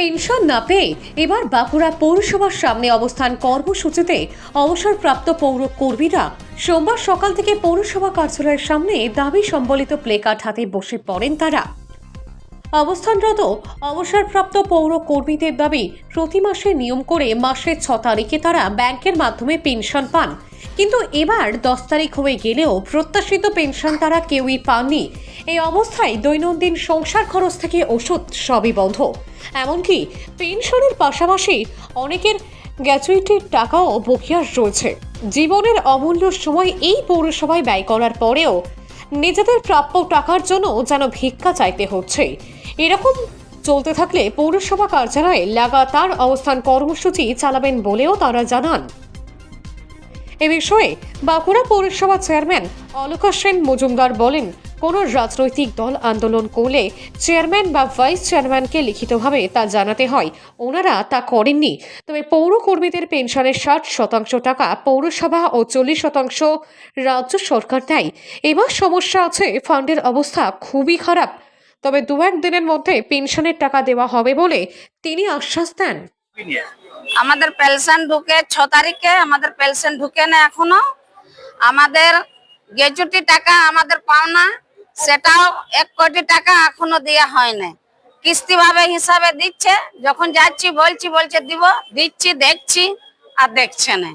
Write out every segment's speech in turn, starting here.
Pension না পেয়ে এবার বাঁকুড়া পৌরসভার সামনে অবস্থান কর্মসূচিতে অবসরপ্রাপ্ত পৌর কর্মীরা সোমবার সকাল থেকে পৌরসভা কার্যালয়ের সামনে দাবি সম্বলিত প্লেকার্ড হাতে বসে পড়েন তারা। অবস্থানরত অবসরপ্রাপ্ত পৌর কর্মীদের দাবি, প্রতি মাসে নিয়ম করে মাসের ছ তারিখে তারা ব্যাংকের মাধ্যমে পেনশন পান। কিন্তু এবার দশ তারিখ হয়ে গেলেও প্রত্যাশিত পেনশন তারা কেউই পাননি। এই অবস্থায় দৈনন্দিন সংসার খরচ থেকে ওষুধ সবই বন্ধ। এমনকি পেনশনের পাশাপাশি অনেকের গ্র্যাচুইটির টাকাও বকেয়া রয়েছে। জীবনের অমূল্য সময় এই পৌরসভায় ব্যয় করার পরেও নিজেদের প্রাপ্য টাকার জন্য যেন ভিক্ষা চাইতে হচ্ছে। এরকম চলতে থাকলে পৌরসভা কার্যালয়ে লাগাতার অবস্থান কর্মসূচি চালাবেন বলেও তারা জানান। এ বিষয়ে বাঁকুড়া পৌরসভা চেয়ারম্যান অলকা সেন মজুমদার বলেন, কোন রাজনৈতিক দল আন্দোলন করলে চেয়ারম্যান বা ভাইস চেয়ারম্যানকে লিখিতভাবে তা জানাতে হয়। ওনারা তা করেননি। তবে পৌর কর্মীদের পেনশনের ষাট শতাংশ টাকা পৌরসভা ও চল্লিশ শতাংশ রাজ্য সরকার দেয়। এবার সমস্যা আছে, ফান্ডের অবস্থা খুবই খারাপ। তবে দু এক দিনের মধ্যে পেনশনের টাকা দেওয়া হবে বলে তিনি আশ্বাস দেন। আমাদের পেনশন ঢুকে ছ তারিখে আমাদের পেনশন ঢুকে না এখনও। আমাদের গেজুটি টাকা আমাদের পাওনা সেটাও এক কোটি টাকা এখনও দেওয়া হয় না কিস্তি ভাবে হিসাবে দিচ্ছে যখন যাচ্ছি বলছি বলছে দিব দিচ্ছি দেখছি আর দেখছে না।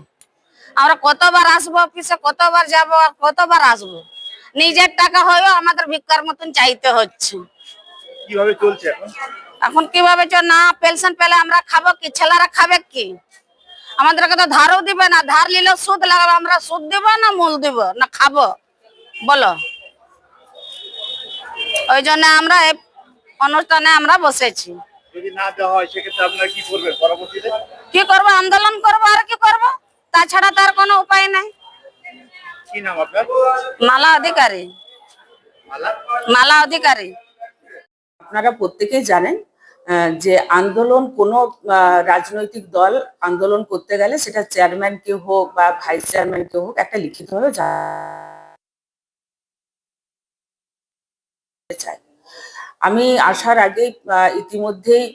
আমরা কতবার আসব অফিসে কতবার যাব আর কতবার আসব? নিজের টাকা হয়েও আমাদের ভিক্ষার মতন চাইতে হচ্ছে। কীভাবে চলছে এখন? এখন কীভাবে চ না পেনশন পেলে আমরা খাব কি? ছেলেরা খাবে কি? আমাদেরকে তো ধারও দিবে না। ধার নিলে সুদ লাগাবে আমরা সুদ দিব না মূল দিব না খাব? বলো। ওই জন্য আমরা এই অনুষ্ঠানে আমরা বসেছি। যদি না দেওয়া হয় সেক্ষেত্রে আপনারা কি কি করব? আন্দোলন করব আর কি করব? তাছাড়া তার কোনো উপায় নাই। কি মালা অধিকারী। মালা? মালা অধিকারী। আপনারা প্রত্যেকেই জানেন যে আন্দোলন কোনো রাজনৈতিক দল আন্দোলন করতে গেলে সেটা চেয়ারম্যান কে হোক বা ভাইস চেয়ারম্যান কে হোক একটা লিখিতভাবে চায়। আমি আসার আগে ইতিমধ্যেই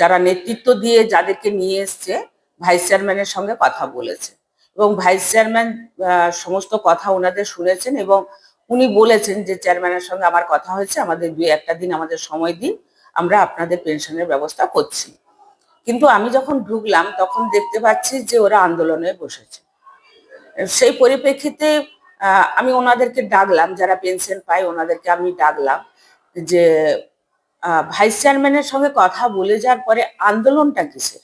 যারা নেতৃত্ব দিয়ে যাদেরকে নিয়ে এসছে ভাইস চেয়ারম্যানের সঙ্গে কথা বলেছে। এবং ভাইস চেয়ারম্যান সমস্ত কথা ওনাদের শুনেছেন এবং উনি বলেছেন যে চেয়ারম্যানের সঙ্গে আমার কথা হয়েছে, আমাদের দুই একটা দিন আমাদের সময় দিন। আমরা আপনাদের পেনশনের ব্যবস্থা করছি। কিন্তু আমি যখন ঢুকলাম, তখন দেখতে পাচ্ছি যে ওরা আন্দোলনে বসেছে। সেই পরিপ্রেক্ষিতে আমি ওনাদেরকে ডাকলাম, যারা পেনশন পায় ওনাদেরকে আমি ডাকলাম যে ভাইস চেয়ারম্যানের সঙ্গে কথা বলে যাওয়ার পরে আন্দোলনটা কিসের?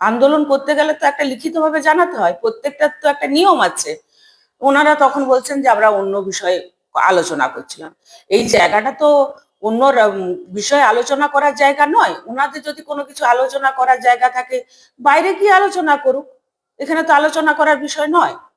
আন্দোলন করতে গেলে তো একটা লিখিতভাবে জানাতে হয় প্রত্যেকটার তো একটা নিয়ম আছে। ওনারা তখন বলছেন যে, আমরা অন্য বিষয়ে আলোচনা করছিলাম। এই জায়গাটা তো অন্য বিষয়ে আলোচনা করার জায়গা নয়। ওনাদের যদি কোনো কিছু আলোচনা করার জায়গা থাকে, বাইরে গিয়ে আলোচনা করুক। এখানে তো আলোচনা করার বিষয় নয়।